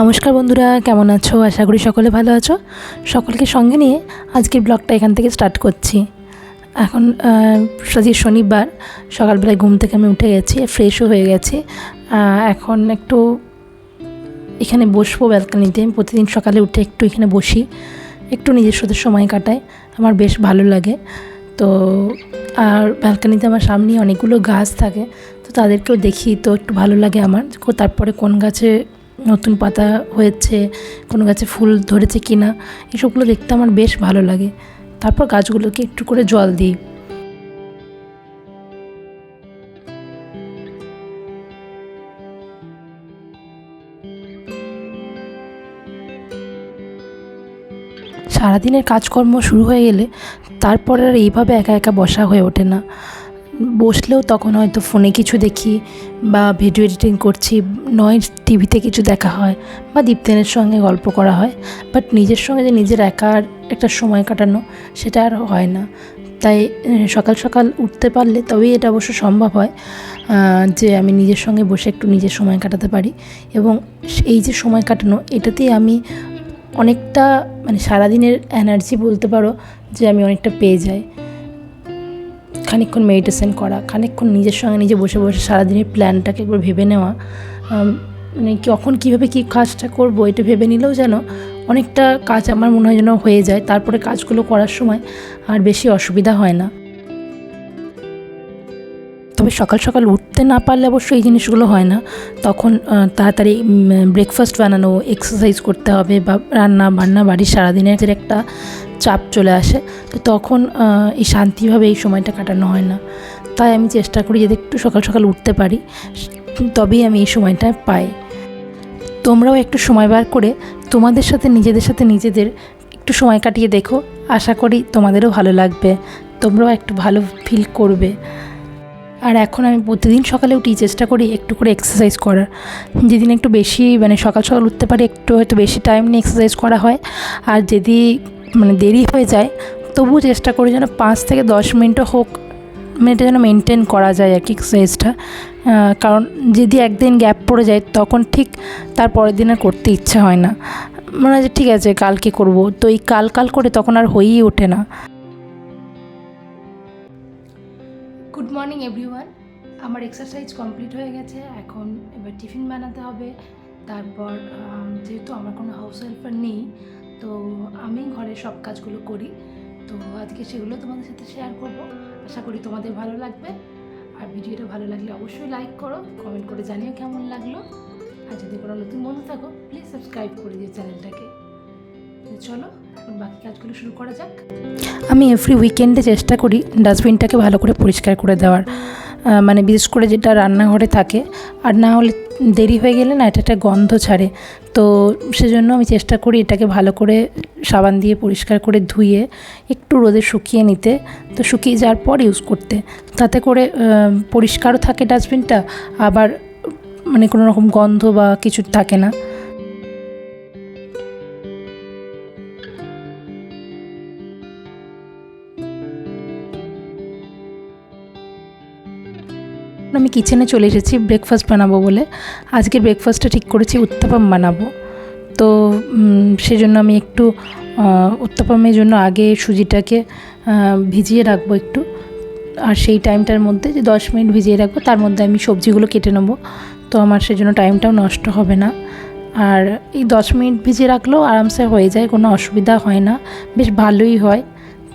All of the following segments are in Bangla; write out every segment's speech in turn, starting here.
নমস্কার বন্ধুরা, কেমন আছো? আশা করি সকলে ভালো আছো। সকলকে সঙ্গে নিয়ে আজকের ব্লগটা এখান থেকে স্টার্ট করছি। এখন আজ শনিবার, সকালবেলায় ঘুম থেকে আমি উঠে গেছি ফ্রেশও হয়ে গেছি। এখন একটু এখানে বসবো ব্যালকানিতে প্রতিদিন সকালে উঠে একটু এখানে বসি, একটু নিজের সাথে সময় কাটাই। আমার বেশ ভালো লাগে। তো, আর ব্যালকানিতে আমার সামনে অনেকগুলো গাছ থাকে, তো তাদেরকেও দেখি, তো একটু ভালো লাগে আমার। তারপরে কোন গাছে নতুন পাতা হয়েছে, কোন গাছে ফুল ধরেছে কি না এসবগুলো দেখতে আমার বেশ ভালো লাগে। তারপর গাছগুলোকে একটু করে জল দিই। সারাদিনের কাজকর্ম শুরু হয়ে গেলে তারপর আর এইভাবে একা একা বসা হয়ে ওঠে না। বসলেও তখন হয়তো ফোনে কিছু দেখি বা ভিডিও এডিটিং করছি, নয় টিভিতে কিছু দেখা হয় বা দীপ্তেনের সঙ্গে গল্প করা হয়। বাট নিজের সঙ্গে যে নিজের একার একটা সময় কাটানো, সেটা আর হয় না। তাই সকাল সকাল উঠতে পারলে তবেই এটা অবশ্য সম্ভব হয় যে আমি নিজের সঙ্গে বসে একটু নিজের সময় কাটাতে পারি। এবং এই যে সময় কাটানো, এটাতেই আমি অনেকটা মানে সারাদিনের এনার্জি বলতে পারো, যে আমি অনেকটা পেয়ে যাই। খানিকক্ষণ মেডিটেশন করা, খানিকক্ষণ নিজের সঙ্গে নিজে বসে বসে সারাদিনের প্ল্যানটাকে একবার ভেবে নেওয়া মানে কখন কীভাবে কী কাজটা করব এটা ভেবে নিলেও যেন অনেকটা কাজ আমার মনে হয় যেন হয়ে যায়। তারপরে কাজগুলো করার সময় আর বেশি অসুবিধা হয় না। তবে সকাল সকাল উঠতে না পারলে অবশ্য এই জিনিসগুলো হয় না। তখন তাড়াতাড়ি ব্রেকফাস্ট বানানো এক্সারসাইজ করতে হবে বা রান্না বান্না বাড়ির সারাদিনের একটা চাপ চলে আসে, তো তখন এই শান্তিভাবে এই সময়টা কাটানো হয় না। তাই আমি চেষ্টা করি যাতে একটু সকাল সকাল উঠতে পারি, তবেই আমি এই সময়টা পাই। তোমরাও একটু সময় বার করে তোমাদের সাথে, নিজেদের সাথে, নিজেদের একটু সময় কাটিয়ে দেখো। আশা করি তোমাদেরও ভালো লাগবে, তোমরাও একটু ভালো ফিল করবে। আর এখন আমি প্রতিদিন সকালে উঠি, চেষ্টা করি একটু করে এক্সারসাইজ করার। যেদিন একটু বেশি মানে সকাল সকাল উঠতে পারি, একটু হয়তো বেশি টাইম নিয়ে এক্সারসাইজ করা হয়। আর যদি মানে দেরি হয়ে যায়, তবুও চেষ্টা করি যেন পাঁচ থেকে দশ মিনিটও হোক মিনিটে যেন মেনটেন করা যায় আর কি এক্সারসাইজটা কারণ যদি একদিন গ্যাপ পড়ে যায়, তখন ঠিক তার পরের দিন আর করতে ইচ্ছে হয় না। মনে হয় ঠিক আছে, কালকে করব। তো এই কাল কাল করে তখন আর হয়েই ওঠে না। গুড মর্নিং এভরিওয়ান আমার এক্সারসাইজ কমপ্লিট হয়ে গেছে। এখন এবার টিফিন বানাতে হবে। তারপর যেহেতু আমার কোনো হাউস হেল্পার নেই তো আমি ঘরে সব কাজগুলো করি। তো আজকে সেগুলো তোমাদের সাথে শেয়ার করব। আশা করি তোমাদের ভালো লাগবে। আর ভিডিওটা ভালো লাগলে অবশ্যই লাইক করো কমেন্ট করে জানিও কেমন লাগল। আর যদি কোনো নতুন বন্ধু থাকো প্লিজ সাবস্ক্রাইব করে দিও চ্যানেলটাকে। চলো, এখন বাকি কাজগুলো শুরু করা যাক। আমি এভরি উইকেন্ডে চেষ্টা করি ডাস্টবিনটাকে ভালো করে পরিষ্কার করে দেওয়ার। মানে বিশেষ করে যেটা রান্নাঘরে থাকে। আর না হলে দেরি হয়ে গেলে না এটা একটা গন্ধ ছাড়ে। তো সেজন্য আমি চেষ্টা করি এটাকে ভালো করে সাবান দিয়ে পরিষ্কার করে ধুয়ে একটু রোদে শুকিয়ে নিতে। তো শুকিয়ে যাওয়ার পর ইউজ করতে। তাতে করে পরিষ্কারও থাকে ডাস্টবিনটা, আবার মানে কোনো রকম গন্ধ বা কিছু থাকে না। আমি কিচেনে চলে এসেছি ব্রেকফাস্ট বানাবো বলে। আজকে ব্রেকফাস্টটা ঠিক করেছি, উত্তাপাম বানাবো। তো সেজন্য আমি একটু উত্তাপামের জন্য আগে সুজিটাকে ভিজিয়ে রাখব একটু। আর সেই টাইমটার মধ্যে যে দশ মিনিট ভিজিয়ে রাখব, তার মধ্যে আমি সবজিগুলো কেটে নেব। তো আমার সেজন্য টাইমটাও নষ্ট হবে না। আর এই দশ মিনিট ভিজিয়ে রাখলেও আরামসে হয়ে যায়, কোনো অসুবিধা হয় না। বেশ ভালোই হয়।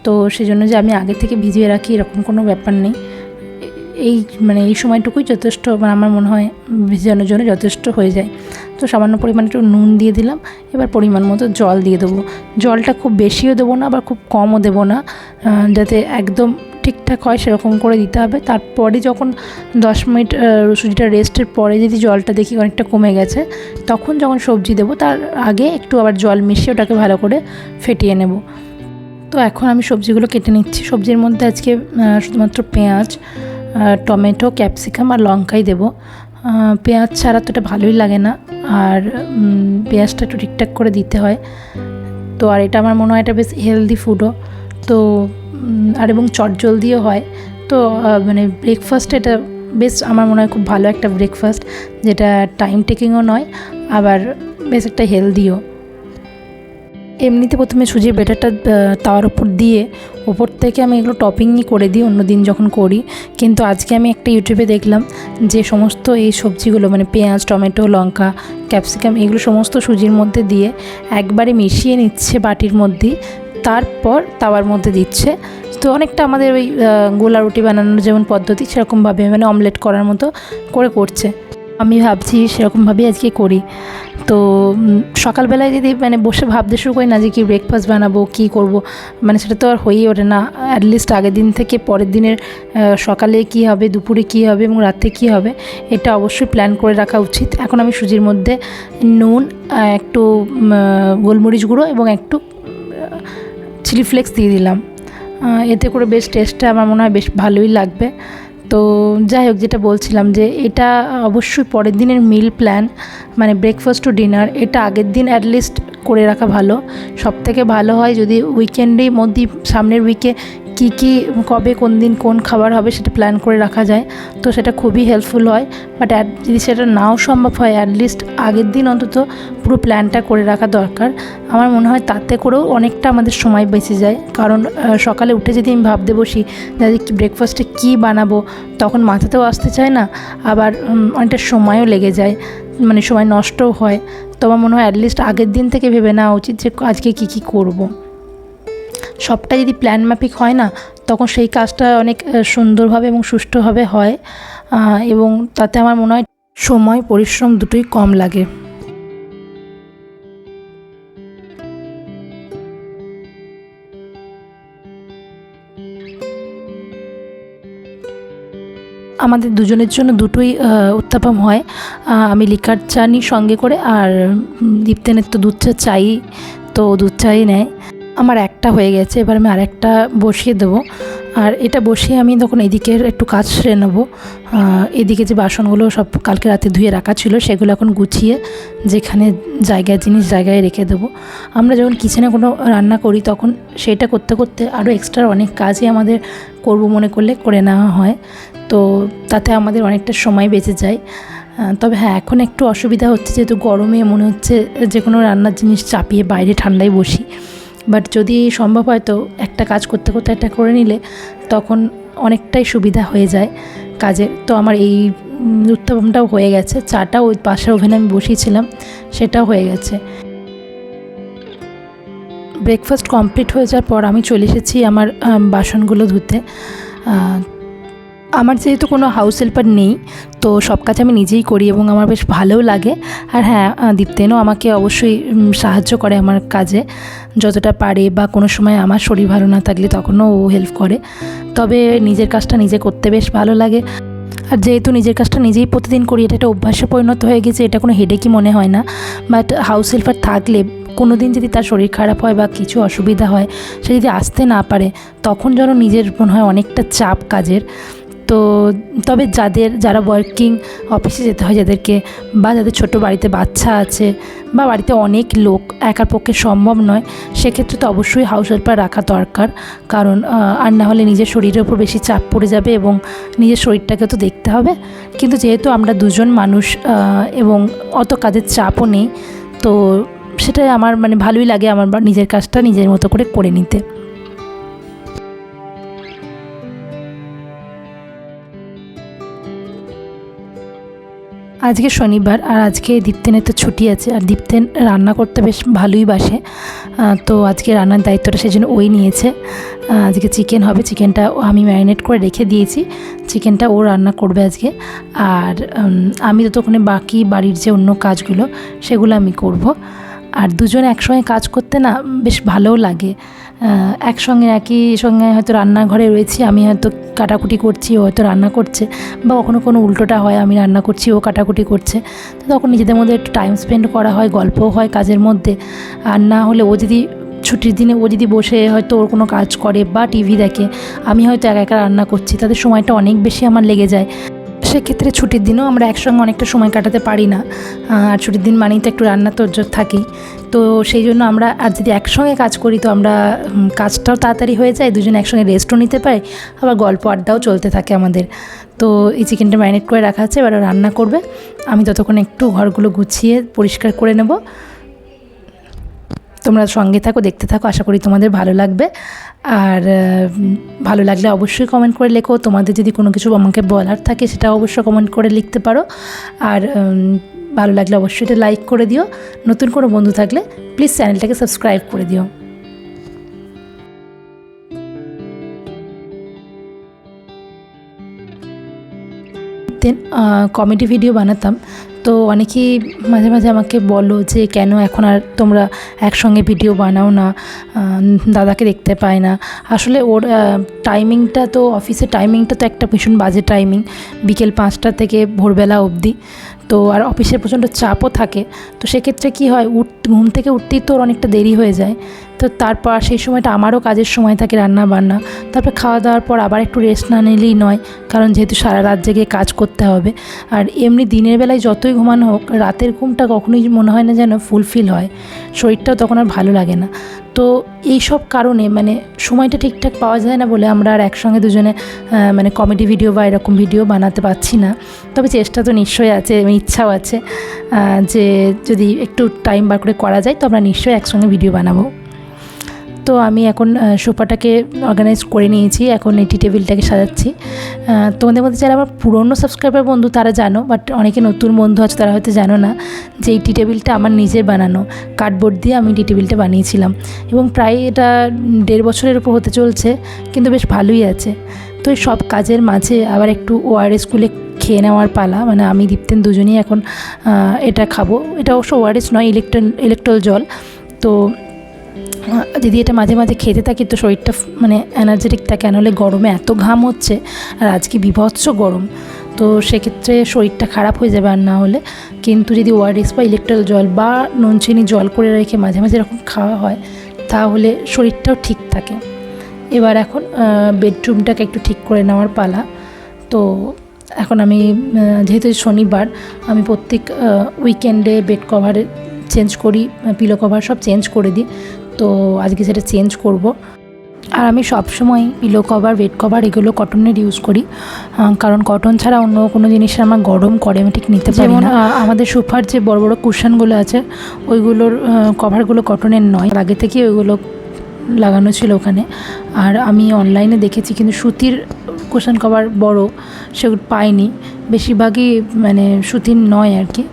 তো সেজন্য যে আমি আগে থেকে ভিজিয়ে রাখি, এরকম কোনো ব্যাপার নেই। এই মানে এই সময়টুকুই যথেষ্ট মানে আমার মনে হয় ভিজানোর জন্য যথেষ্ট হয়ে যায়। তো সামান্য পরিমাণে একটু নুন দিয়ে দিলাম এবার পরিমাণ মতো জল দিয়ে দেবো। জলটা খুব বেশিও দেবো না আবার খুব কমও দেবো না যাতে একদম ঠিকঠাক হয় সেরকম করে দিতে হবে। তারপরে যখন দশ মিনিট আহ, সুজিটা রেস্টের পরে যদি জলটা দেখি অনেকটা কমে গেছে তখন যখন সবজি দেবো তার আগে একটু আবার জল মিশিয়ে ওটাকে ভালো করে ফেটিয়ে নেব। তো এখন আমি সবজিগুলো কেটে নিচ্ছি। সবজির মধ্যে আজকে শুধুমাত্র পেঁয়াজ টমেটো, ক্যাপসিকাম আর লঙ্কাই দেবো। পেঁয়াজ ছাড়া তো এটা ভালোই লাগে না। আর পেঁয়াজটা একটু ঠিকঠাক করে দিতে হয়। তো আর এটা আমার মনে হয় এটা বেশ হেলদি ফুডও তো আর এবং চটজলদিও হয়। তো মানে ব্রেকফাস্ট এটা বেশ আমার মনে হয় খুব ভালো একটা ব্রেকফাস্ট যেটা টাইম টেকিংও নয়, আবার বেশ একটা হেলদিও এমনিতে প্রথমে সুজির ব্যাটারটা তাওয়ার উপর দিয়ে ওপর থেকে আমি এগুলো টপিংই করে দিই অন্য দিন যখন করি। কিন্তু আজকে আমি একটা ইউটিউবে দেখলাম যে সমস্ত এই সবজিগুলো মানে পেঁয়াজ, টমেটো, লঙ্কা, ক্যাপসিকাম, এগুলো সমস্ত সুজির মধ্যে দিয়ে একবারে মিশিয়ে নিচ্ছে বাটির মধ্যেই, তারপর তাওয়ার মধ্যে দিচ্ছে। তো অনেকটা আমাদের ওই গোলা রুটি বানানোর যেমন পদ্ধতি, সেরকমভাবে মানে অমলেট করার মতো করে করছে। আমি ভাবছি সেরকমভাবেই আজকে করি। তো সকালবেলায় যদি মানে বসে ভাবতে শুরু করি না যে কি ব্রেকফাস্ট বানাবো, কি করব মানে সেটা তো আর হয়েই ওঠে না। অ্যাটলিস্ট আগের দিন থেকে পরের দিনের সকালে কি হবে, দুপুরে কি হবে এবং রাতে কি হবে, এটা অবশ্যই প্ল্যান করে রাখা উচিত। এখন আমি সুজির মধ্যে নুন একটু গোলমরিচ গুঁড়ো এবং একটু চিলি ফ্লেক্স দিয়ে দিলাম। এতে করে বেশ টেস্টটা আমার মনে হয় বেশ ভালোই লাগবে। তো যাই হোক, যেটা বলছিলাম যে এটা অবশ্যই পরের দিনের মিল প্ল্যান মানে ব্রেকফাস্ট টু ডিনার এটা আগের দিন অ্যাটলিস্ট করে রাখা ভালো। সব থেকে ভালো হয় যদি উইকেন্ডের মধ্যে সামনের উইকে কী কী, কবে কোন দিন কোন খাবার হবে সেটা প্ল্যান করে রাখা যায়। তো সেটা খুবই হেল্পফুল হয় বাট যদি সেটা নাও সম্ভব হয় অ্যাটলিস্ট আগের দিন অন্তত পুরো প্ল্যানটা করে রাখা দরকার। আমার মনে হয় তাতে করেও অনেকটা আমাদের সময় বেঁচে যায়। কারণ সকালে উঠে যদি আমি ভাবতে বসি যে ব্রেকফাস্টে কী বানাবো, তখন মাথাতেও আসতে চায় না। আবার অনেকটা সময়ও লেগে যায় মানে সময় নষ্টও হয়। তো আমার মনে হয় অ্যাটলিস্ট আগের দিন থেকে ভেবে নেওয়া উচিত যে আজকে কী কী করব। সবটা যদি প্ল্যান মাফিক হয় না, তখন সেই কাজটা অনেক সুন্দরভাবে এবং সুষ্ঠুভাবে হয় এবং তাতে আমার মনে হয় সময়, পরিশ্রম দুটোই কম লাগে। আমাদের দুজনের জন্য দুটোই উত্তাপম হয়। আমি লিকার চা নিই সঙ্গে করে, আর দীপ্তেনের তো দুধ চা, চাই তো দুধ চাই নেয়। আমার একটা হয়ে গেছে, এবার আমি আরেকটা বসিয়ে দেবো। আর এটা বসিয়ে আমি তখন এদিকের একটু কাজ সেরে নেব। এদিকে যে বাসনগুলো সব কালকে রাতে ধুয়ে রাখা ছিল, সেগুলো এখন গুছিয়ে যেখানে জায়গায় জিনিস জায়গায় রেখে দেবো। আমরা যখন কিচেনে কোনো রান্না করি, তখন সেটা করতে করতে আরও এক্সট্রা অনেক কাজই আমাদের করব মনে করলে করে নেওয়া হয়। তো তাতে আমাদের অনেকটা সময় বেঁচে যায়। তবে হ্যাঁ এখন একটু অসুবিধা হচ্ছে, যেহেতু গরমে মনে হচ্ছে যে কোনো রান্নার জিনিস চাপিয়ে বাইরে ঠান্ডায় বসি। বাট যদি সম্ভব হয় তো একটা কাজ করতে করতে একটা করে নিলে তখন অনেকটাই সুবিধা হয়ে যায় কাজে। তো আমার এই উত্থাপনটাও হয়ে গেছে। চাটা ওই পাশের ওভেনে আমি বসিয়েছিলাম, সেটাও হয়ে গেছে। ব্রেকফাস্ট কমপ্লিট হয়ে যাওয়ার পর আমি চলে এসেছি আমার বাসনগুলো ধুতে। আমার যেহেতু কোনো হাউস হেল্পার নেই, তো সব কাজ আমি নিজেই করি এবং আমার বেশ ভালোও লাগে। আর হ্যাঁ দীপ্তেনও আমাকে অবশ্যই সাহায্য করে আমার কাজে। যতটা পারে বা কোনো সময় আমার শরীর ভালো না থাকলে তখনও ও হেল্প করে। তবে নিজের কাজটা নিজে করতে বেশ ভালো লাগে। আর যেহেতু নিজের কাজটা নিজেই প্রতিদিন করি, এটা একটা অভ্যাসে পরিণত হয়ে গেছে, এটা কোনো হেডেকই মনে হয় না। বাট হাউস হেল্পার থাকলে কোনো দিন যদি তার শরীর খারাপ হয় বা কিছু অসুবিধা হয়, সে যদি আসতে না পারে, তখন যেন নিজের মনে হয় অনেকটা চাপ কাজের। তো তবে যাদের, যারা ওয়ার্কিং অফিসে যেতে হয়, যাদেরকে বা যাদের ছোট বাড়িতে বাচ্চা আছে বা বাড়িতে অনেক লোক একার পক্ষে সম্ভব নয়, সেক্ষেত্রে তো অবশ্যই হাউস হেল্পার রাখা দরকার। কারণ আর না হলে নিজের শরীরের উপর বেশি চাপ পড়ে যাবে এবং নিজের শরীরটাকে তো দেখতে হবে। কিন্তু যেহেতু আমরা দুজন মানুষ এবং অত কাজের চাপও নেই, তো সেটাই আমার মানে ভালোই লাগে আমার নিজের কাজটা নিজের মতো করে করে নিতে। আজকে শনিবার আর আজকে দীপ্তেনের তো ছুটি আছে আর দীপ্তেন রান্না করতে বেশ ভালোই বাসে তো আজকে রান্নার দায়িত্বটা সেজন্য ওই নিয়েছে। আজকে চিকেন হবে, চিকেনটা আমি ম্যারিনেট করে রেখে দিয়েছি, চিকেনটা ও রান্না করবে আজকে। আর আমি আমি ততক্ষণে বাকি বাড়ির যে অন্য কাজগুলো সেগুলো আমি করব। আর দুজনে একসঙ্গে কাজ করতে না বেশ ভালোও লাগে। একসঙ্গে একই সঙ্গে হয়তো রান্নাঘরে রয়েছি, আমি হয়তো কাটাকুটি করছি, ও হয়তো রান্না করছে বা কখনো কোনো উল্টোটা হয়, আমি রান্না করছি, ও কাটাকুটি করছে। তো তখন নিজেদের মধ্যে একটু টাইম স্পেন্ড করা হয়, গল্পও হয় কাজের মধ্যে। আর না হলে ও যদি, ছুটির দিনে ও যদি বসে হয়তো ওর কোনো কাজ করে বা টিভি দেখে, আমি হয়তো একা একা রান্না করছি, তাদের সময়টা অনেক বেশি আমার লেগে যায়। সেক্ষেত্রে ছুটির দিনেও আমরা একসঙ্গে অনেকটা সময় কাটাতে পারি না। আর ছুটির দিন মানেই তো একটু রান্না তোরজোর থাকেই। তো সেই জন্য আমরা, আর যদি একসঙ্গে কাজ করি তো আমরা কাজটাও তাড়াতাড়ি হয়ে যায়, দুজনে একসঙ্গে রেস্টও নিতে পারি, আবার গল্প আড্ডাও চলতে থাকে আমাদের। তো এই চিকেনটা ম্যারিনেট করে রাখা আছে, এবার রান্না করবে। আমি ততক্ষণ একটু ঘরগুলো গুছিয়ে পরিষ্কার করে নেব। তোমরা সঙ্গে থাকো, দেখতে থাকো, আশা করি তোমাদের ভালো লাগবে। আর ভালো লাগলে অবশ্যই কমেন্ট করে লেখো। তোমাদের যদি কোনো কিছু আমাকে বলার থাকে সেটা অবশ্যই কমেন্ট করে লিখতে পারো। আর ভালো লাগলে অবশ্যই এটা লাইক করে দিও। নতুন কোনো বন্ধু থাকলে প্লিজ চ্যানেলটাকে সাবস্ক্রাইব করে দিও। দেন কমেডি ভিডিও বানাতাম। তো অনেকেই মাঝে মাঝে আমাকে বলো যে কেন এখন আর তোমরা একসঙ্গে ভিডিও বানাও না দাদাকে দেখতে পায় না। আসলে ওর টাইমিংটা তো অফিসের টাইমিংটা তো একটা ভীষণ বাজে টাইমিং বিকেল পাঁচটা থেকে ভোরবেলা অবধি। তো আর অফিসের প্রচণ্ড চাপও থাকে। তো সেক্ষেত্রে কী হয়, উঠ, ঘুম থেকে উঠতেই তো ওর অনেকটা দেরি হয়ে যায়। তো তারপর সেই সময়টা আমারও কাজের সময় থাকে রান্না বান্না তারপর খাওয়া দাওয়ার পর আবার একটু রেস্ট না নিলেই নয়, কারণ যেহেতু সারা রাত জেগে কাজ করতে হবে। আর এমনি দিনের বেলায় যতই ঘুমানো হোক, রাতের ঘুমটা কখনোই মনে হয় না যেন ফুলফিল হয়। শরীরটাও তখন আর ভালো লাগে না। তো এই সব কারণে মানে সময়টা ঠিকঠাক পাওয়া যায় না বলে আমরা আর একসঙ্গে দুজনে মানে কমেডি ভিডিও বা এরকম ভিডিও বানাতে পারছি না। তবে চেষ্টা তো নিশ্চয়ই আছে ইচ্ছাও আছে যে যদি একটু টাইম বার করে করা যায়, তো আমরা নিশ্চয়ই একসঙ্গে ভিডিও বানাবো। তো আমি এখন সোফাটাকে অর্গানাইজ করে নিয়েছি। এখন এই টি টেবিলটাকে সাজাচ্ছি। তোমাদের মধ্যে যারা আমার পুরনো সাবস্ক্রাইবার বন্ধু, তারা জানো বাট অনেকে নতুন বন্ধু আছে, তারা হয়তো জানো না যে এই টি টেবিলটা আমার নিজের বানানো। কার্ডবোর্ড দিয়ে আমি টি টেবিলটা বানিয়েছিলাম। এবং প্রায় এটা দেড় বছরের উপর হতে চলছে, কিন্তু বেশ ভালোই আছে। তো এই সব কাজের মাঝে আবার একটু ওআরএস গুলে খেয়ে নেওয়ার পালা। মানে আমি, দীপ্তেন দুজনেই এখন এটা খাব। এটা অবশ্য ওআরএস নয় ইলেকট্রন ইলেকট্রল জল। তো যদি এটা মাঝে মাঝে খেতে থাকি, তো শরীরটা মানে এনার্জেটিক থাকে। নাহলে গরমে এত ঘাম হচ্ছে, আর আজকে বিভৎস গরম। তো সেক্ষেত্রে শরীরটা খারাপ হয়ে যাবে আর না হলে। কিন্তু যদি ওআরএস বা ইলেকট্রাল জল বা নুন চিনি জল করে রেখে মাঝে মাঝে এরকম খাওয়া হয়, তাহলে শরীরটাও ঠিক থাকে। এবার এখন বেডরুমটাকে একটু ঠিক করে নেওয়ার পালা। তো এখন আমি যেহেতু শনিবার, আমি প্রত্যেক উইকেন্ডে বেড কভার চেঞ্জ করি পিলো কভার সব চেঞ্জ করে দিই। তো আজকে সেটা চেঞ্জ করব। আর আমি সবসময় পিলো কভার বেড কভার এগুলো কটনের ইউজ করি। কারণ কটন ছাড়া অন্য কোনো জিনিস আমার গরম করে আমি ঠিক নিতে পারি না। আমাদের সোফার যে বড় বড় কুশনগুলো আছে ওইগুলোর কভারগুলো কটনের নয়। আগে থেকেই ওইগুলো লাগানো ছিল ওখানে। আর আমি অনলাইনে দেখেছি কিন্তু সুতির কুশন কভার বড় সেগুলো পাইনি। বেশিরভাগই মানে সুতির নয় আর কি।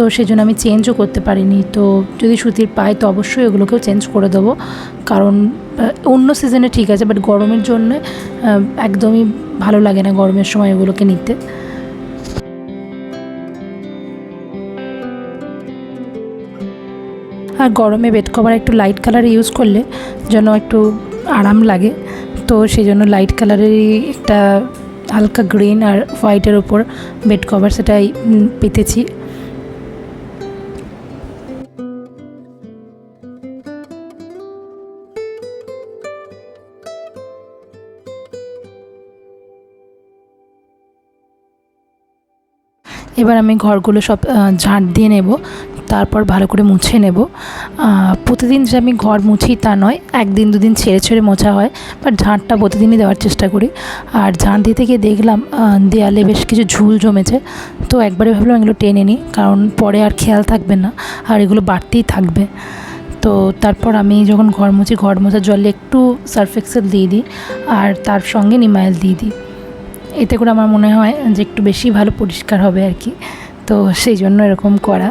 তো সেই জন্য আমি চেঞ্জও করতে পারিনি। তো যদি সুতির পাই তো অবশ্যই ওগুলোকেও চেঞ্জ করে দেবো। কারণ অন্য সিজনে ঠিক আছে বাট গরমের জন্য একদমই ভালো লাগে না গরমের সময় ওগুলোকে নিতে। আর গরমে বেড কভার একটু লাইট কালার ইউজ করলে যেন একটু আরাম লাগে। তো সেই জন্য লাইট কালারেরই একটা হালকা গ্রিন আর হোয়াইটের ওপর বেড কভার সেটাই পেতেছি। এবার আমি ঘরগুলো সব ঝাঁট দিয়ে নেব, তারপর ভালো করে মুছে নেব। প্রতিদিন যে আমি ঘর মুছি তা নয়, একদিন দুদিন ছেড়ে ছেড়ে মোছা হয় বাট ঝাঁটটা প্রতিদিনই দেওয়ার চেষ্টা করি। আর ঝাঁট দিতে গিয়ে দেখলাম দেয়ালে বেশ কিছু ঝুল জমেছে, তো একবারে ভাবলাম এগুলো টেনে নিই, কারণ পরে আর খেয়াল থাকবে না, আর এগুলো বাড়তেই থাকবে। তো তারপর আমি যখন ঘর মুছি, ঘর মোছার জলে একটু সার্ফ এক্সেল দিয়ে দিই, আর তার সঙ্গে নিমাইল দিয়ে দিই। এতে করে আমার মনে হয় যে একটু বেশি ভালো পরিষ্কার হবে আর কি। তো সেই জন্য এরকম করা।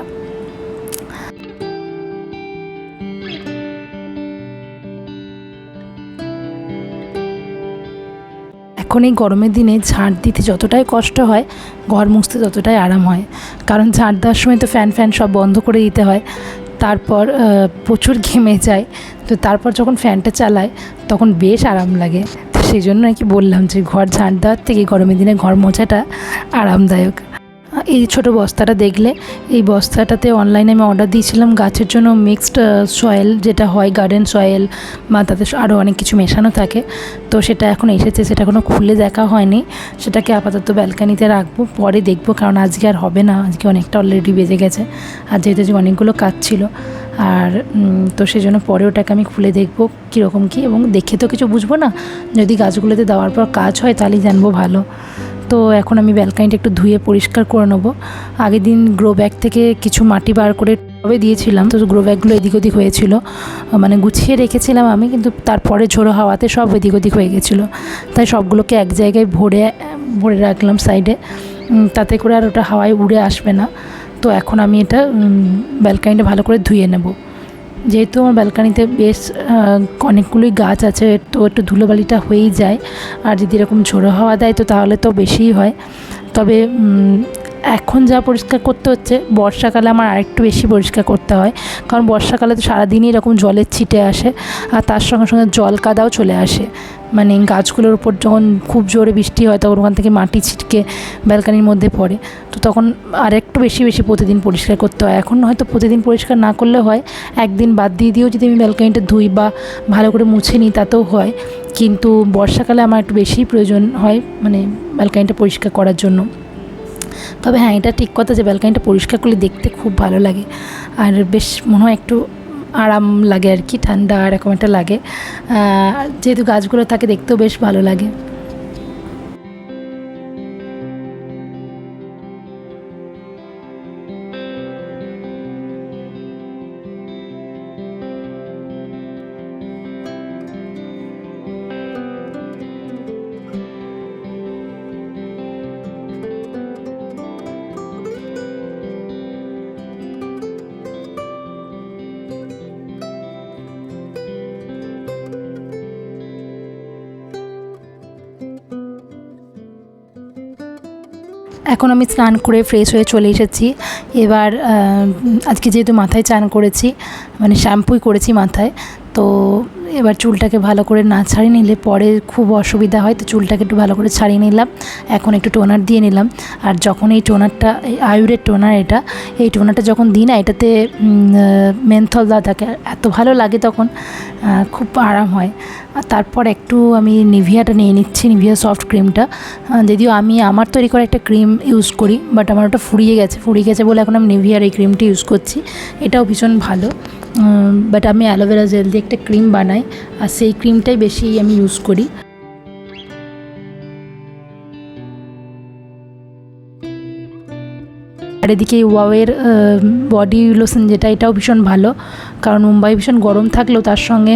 এখন এই গরমের দিনে ঝাঁট দিতে যতটাই কষ্ট হয়, ঘর মুছতে ততটাই আরাম হয়। কারণ ঝাঁট দেওয়ার সময় তো ফ্যান ফ্যান সব বন্ধ করে দিতে হয়। তারপর প্রচুর ঘেমে যায়। তো তারপর যখন ফ্যানটা চালায়, তখন বেশ আরাম লাগে। সেই জন্য আর কি বললাম যে ঘর ঝাঁট দেওয়ার থেকে গরমের দিনে ঘর মোছাটা আরামদায়ক। এই ছোট বস্তাটা দেখলে, এই বস্তাটাতে অনলাইনে আমি অর্ডার দিয়েছিলাম। গাছের জন্য মিক্সড সয়েল যেটা হয় গার্ডেন সয়েল বা তাতে আরও অনেক কিছু মেশানো থাকে। তো সেটা এখন এসেছে, সেটা কোনো খুলে দেখা হয়নি। সেটাকে আপাতত ব্যালকানিতে রাখব, পরে দেখব, কারণ আজকে আর হবে না। আজকে অনেকটা অলরেডি বেজে গেছে। আর যেহেতু আজকে অনেকগুলো কাজ ছিল, আর তো সেই জন্য পরে ওটাকে আমি খুলে দেখব কীরকম কী, এবং দেখে তো কিছু বুঝব না। যদি গাছগুলোতে দেওয়ার পর কাজ হয়, তাহলেই জানব ভালো। তো এখন আমি ব্যালকানিটা একটু ধুয়ে পরিষ্কার করে নেব। আগের দিন গ্রো ব্যাগ থেকে কিছু মাটি বার করে টবে দিয়েছিলাম। তো গ্রো ব্যাগগুলো এদিক ওদিক হয়েছিল। মানে গুছিয়ে রেখেছিলাম আমি, কিন্তু তারপরে ঝোড়ো হাওয়াতে সব এদিক ওদিক হয়ে গেছিল। তাই সবগুলোকে এক জায়গায় ভরে ভরে রাখলাম সাইডে তাতে করে আর ওটা হাওয়ায় উড়ে আসবে না। তো এখন আমি এটা ব্যালকানিটা ভালো করে ধুয়ে নেব। যেহেতু আমার ব্যালকানিতে বেশ অনেকগুলোই গাছ আছে, তো একটু ধুলোবালিটা হয়েই যায়। আর যদি এরকম ঝোড়ো হাওয়া দেয় তো তাহলে তো বেশিই হয়। তবে এখন যা পরিষ্কার করতে হচ্ছে, বর্ষাকালে আমার আরেকটু বেশি পরিষ্কার করতে হয়। কারণ বর্ষাকালে তো সারাদিনই এরকম জলের ছিটে আসে, আর তার সঙ্গে সঙ্গে জল কাদাও চলে আসে। মানে গাছগুলোর উপর যখন খুব জোরে বৃষ্টি হয়, তখন ওখান থেকে মাটি ছিটকে ব্যালকানির মধ্যে পড়ে। তো তখন আর একটু বেশি বেশি প্রতিদিন পরিষ্কার করতে হয়। এখন হয়তো প্রতিদিন পরিষ্কার না করলে হয়, একদিন বাদ দিয়ে দিয়েও যদি আমি ব্যালকানিটা ধুই বা ভালো করে মুছে নিই, তাতেও হয়। কিন্তু বর্ষাকালে আমার একটু বেশি প্রয়োজন হয় মানে ব্যালকানিটা পরিষ্কার করার জন্য। তবে হ্যাঁ এটা ঠিক কথা যে ব্যালকানিটা পরিষ্কার করলে দেখতে খুব ভালো লাগে। আর বেশ মনে হয় একটু আরাম লাগে আর কি, ঠান্ডা এরকম একটা লাগে। যেহেতু গাছগুলো থাকে দেখতেও বেশ ভালো লাগে। এখন আমি স্নান করে ফ্রেশ হয়ে চলে এসেছি। এবার আজকে যেহেতু মাথায় চান করেছি মানে শ্যাম্পুই করেছি মাথায়, তো এবার চুলটাকে ভালো করে না ছাড়িয়ে নিলে পরে খুব অসুবিধা হয়, তো চুলটাকে একটু ভালো করে ছাড়িয়ে নিলাম। এখন একটু টোনার দিয়ে নিলাম। আর যখন এই টোনারটা, এই আয়ুরের টোনার এটা, এই টোনারটা যখন দিই না, এটাতে মেনথল দেওয়া থাকে। এত ভালো লাগে তখন খুব আরাম হয়। আর তারপর একটু আমি নিভিয়াটা নিয়ে নিচ্ছি, নিভিয়া সফট ক্রিমটা। যদিও আমি আমার তৈরি করা একটা ক্রিম ইউজ করি, বাট আমার ওটা ফুরিয়ে গেছে। ফুরিয়ে গেছে বলে এখন আমি নিভিয়ার এই ক্রিমটি ইউজ করছি। এটাও ভীষণ ভালো। বাট আমি অ্যালোভেরা জেল দিয়ে একটা ক্রিম বানাই। আর সেই ক্রিমটাই বেশি আমি ইউজ করি। আর এদিকে ওয়াওয়ের বডি লোশন যেটা, এটাও ভীষণ ভালো। কারণ মুম্বাই ভীষণ গরম থাকলেও তার সঙ্গে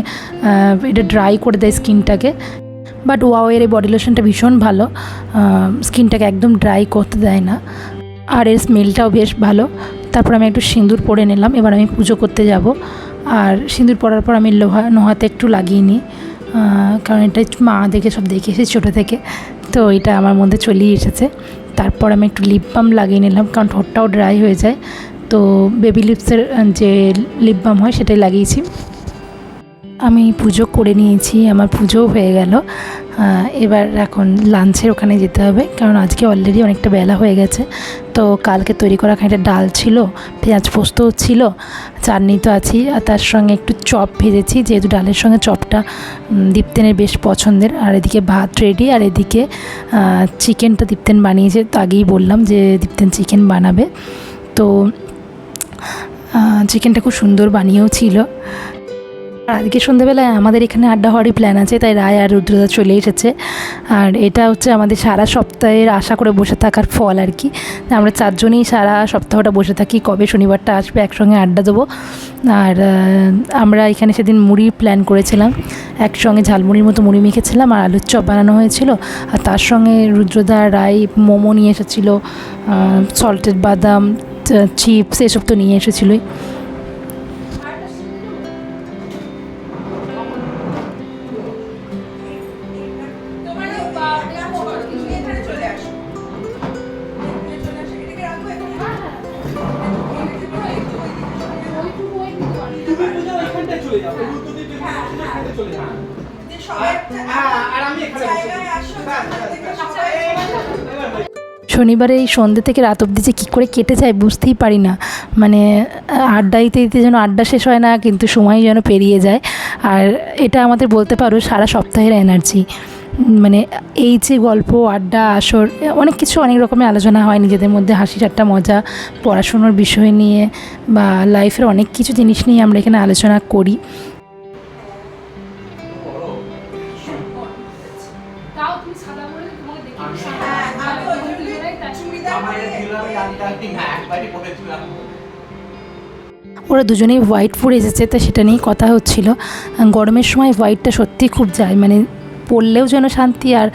এটা ড্রাই করে দেয় স্কিনটাকে বাট ওয়াওয়ের এই বডি লোশনটা ভীষণ ভালো। স্কিনটাকে একদম ড্রাই করতে দেয় না। আর এর স্মেলটাও বেশ ভালো। তারপর আমি একটু সিঁদুর পরে নিলাম। এবার আমি পুজো করতে যাব। আর সিঁদুর পরার পর আমি লোহা, নোহাতে একটু লাগিয়ে নিই। কারণ এটা মা দেখে সব দেখে এসেছি ছোটো থেকে। তো এটা আমার মধ্যে চলেই এসেছে। তারপর আমি একটু লিপ বাম লাগিয়ে নিলাম কারণ ঠোঁটটাও ড্রাই হয়ে যায়। তো বেবি লিপসের যে লিপ বাম হয় সেটাই লাগিয়েছি। আমি পুজো করে নিয়েছি, আমার পুজোও হয়ে গেল। এবার এখন লাঞ্চের ওখানে যেতে হবে, কারণ আজকে অলরেডি অনেকটা বেলা হয়ে গেছে। তো কালকে তৈরি করা খানিকটা ডাল ছিল, পেঁয়াজ পোস্তও ছিল, চাটনি তো আছেই, আর তার সঙ্গে একটু চপ ভেজেছি, যেহেতু ডালের সঙ্গে চপটা দীপ্তেনের বেশ পছন্দের। আর এদিকে ভাত রেডি আর এদিকে চিকেনটা দীপ্তেন বানিয়েছে, তো আগেই বললাম যে দীপ্তেন চিকেন বানাবে। তো চিকেনটা খুব সুন্দর বানিয়েও ছিল। আজকে সন্ধ্যেবেলায় আমাদের এখানে আড্ডা হওয়ারই প্ল্যান আছে, তাই রায় আর রুদ্রদা চলে এসেছে। আর এটা হচ্ছে আমাদের সারা সপ্তাহের আশা করে বসে থাকার ফল আর কি। আমরা চারজনেই সারা সপ্তাহটা বসে থাকি, কবে শনিবারটা আসবে একসঙ্গে আড্ডা দেবো। আর আমরা এখানে সেদিন মুড়ি প্ল্যান করেছিলাম, একসঙ্গে ঝালমুড়ির মতো মুড়ি মেখেছিলাম আর আলুর চপ বানানো হয়েছিল। আর তার সঙ্গে রুদ্রদা, রায়, মোমো নিয়ে এসেছিল সল্টেড বাদাম চিপস এসব তো নিয়ে এসেছিলোই। শনিবারে এই সন্ধ্যে থেকে রাত অবধি যে কী করে কেটে যায় বুঝতেই পারি না। মানে আড্ডা দিতে দিতে যেন আড্ডা শেষ হয় না, কিন্তু সময় যেন পেরিয়ে যায়। আর এটা আমাদের বলতে পারো, সারা সপ্তাহের এনার্জি মানে এই যে গল্প, আড্ডা, আসর, অনেক কিছু অনেক রকমের আলোচনা হয় নিজেদের মধ্যে, হাসি ঠাট্টা, মজা, পড়াশুনোর বিষয় নিয়ে বা লাইফের অনেক কিছু জিনিস নিয়ে আমরা এখানে আলোচনা করি। ওরা দুজনেই হোয়াইট পরে এসেছে, তো সেটা নিয়েই কথা হচ্ছিল। গরমের সময় হোয়াইটটা সত্যিই খুব যায় মানে পরলেও যেন শান্তি আর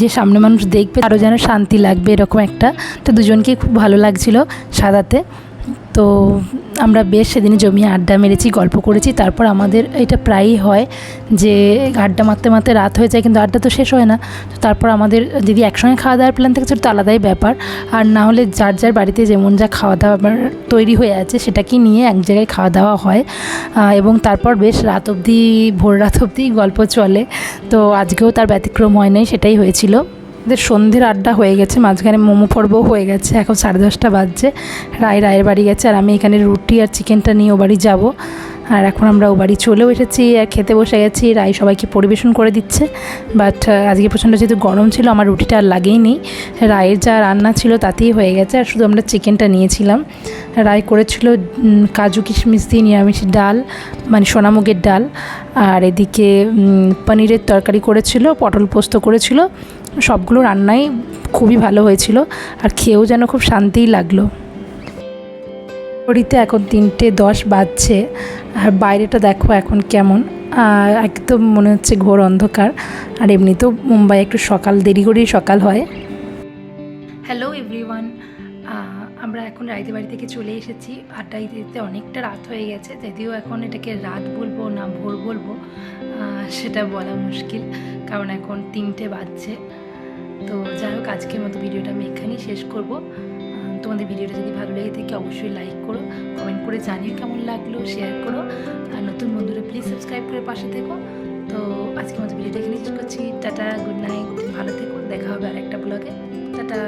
যে সামনে মানুষ দেখবে আরও যেন শান্তি লাগবে এরকম একটা। তো দুজনকেই খুব ভালো লাগছিল সাদাতে। তো আমরা বেশ সেদিনে জমিয়ে আড্ডা মেরেছি, গল্প করেছি। তারপর আমাদের এটা প্রায়ই হয় যে আড্ডা মারতে মারতে রাত হয়ে যায় কিন্তু আড্ডা তো শেষ হয় না। তো তারপর আমাদের যদি একসঙ্গে খাওয়া দাওয়ার প্ল্যান থাকে, সেটা তো আলাদাই ব্যাপার। আর না হলে যার যার বাড়িতে যেমন যা খাওয়া দাওয়া তৈরি হয়ে আছে, সেটাকে নিয়ে এক জায়গায় খাওয়া দাওয়া হয়। এবং তারপর বেশ রাত অবধি, ভোর রাত অবধি গল্প চলে। তো আজকেও তার ব্যতিক্রম হয় নাই, সেটাই হয়েছিল। আমাদের সন্ধ্যের আড্ডা হয়ে গেছে, মাঝখানে মোমো পর্বও হয়ে গেছে, এখন সাড়ে দশটা বাজছে। রায় রায়ের বাড়ি গেছে আর আমি এখানে রুটি আর চিকেনটা নিয়ে ও বাড়ি যাব। আর এখন আমরা ও বাড়ি চলেও এসেছি, আর খেতে বসে গেছি, রায় সবাইকে পরিবেশন করে দিচ্ছে। বাট আজকে প্রচণ্ড যেহেতু গরম ছিল, আমার রুটিটা আর লাগেই নেই। রায়ের যা রান্না ছিল তাতেই হয়ে গেছে, আর শুধু আমরা চিকেনটা নিয়েছিলাম। রায় করেছিল কাজু কিশমিশ দিয়ে নিরামিষ ডাল মানে সোনামুগের ডাল। আর এদিকে পনিরের তরকারি করেছিল, পটল পোস্ত করেছিল সবগুলো রান্নাই খুবই ভালো হয়েছিল আর খেয়েও যেন খুব শান্তিই লাগল। ঘড়িতে এখন তিনটে দশ বাজছে, আর বাইরেটা দেখো এখন কেমন। একদম মনে হচ্ছে ঘোর অন্ধকার, আর এমনিতেও মুম্বাই একটু সকাল, দেরি করেই সকাল হয়। হ্যালো এভরিওয়ান আমরা এখন রাইতে বাড়ি থেকে চলে এসেছি। আড্ডা দিতে দিতে অনেকটা রাত হয়ে গেছে, যদিও এখন এটাকে রাত বলব না ভোর বলব সেটা বলা মুশকিল, কারণ এখন তিনটে বাজছে। তো যাই হোক, আজকের মতো ভিডিওটা আমি এখানেই শেষ করব। তোমাদের ভিডিওটা যদি ভালো লেগে থাকে, অবশ্যই লাইক করো কমেন্ট করে জানিও কেমন লাগল শেয়ার করো। আর নতুন বন্ধুরা প্লিজ সাবস্ক্রাইব করে পাশে থেকো। তো আজকের মতো ভিডিওটা এখানে শেষ করছি। টাটা গুড নাইট ভালো থেকো। দেখা হবে আর একটা ব্লগে টাটা।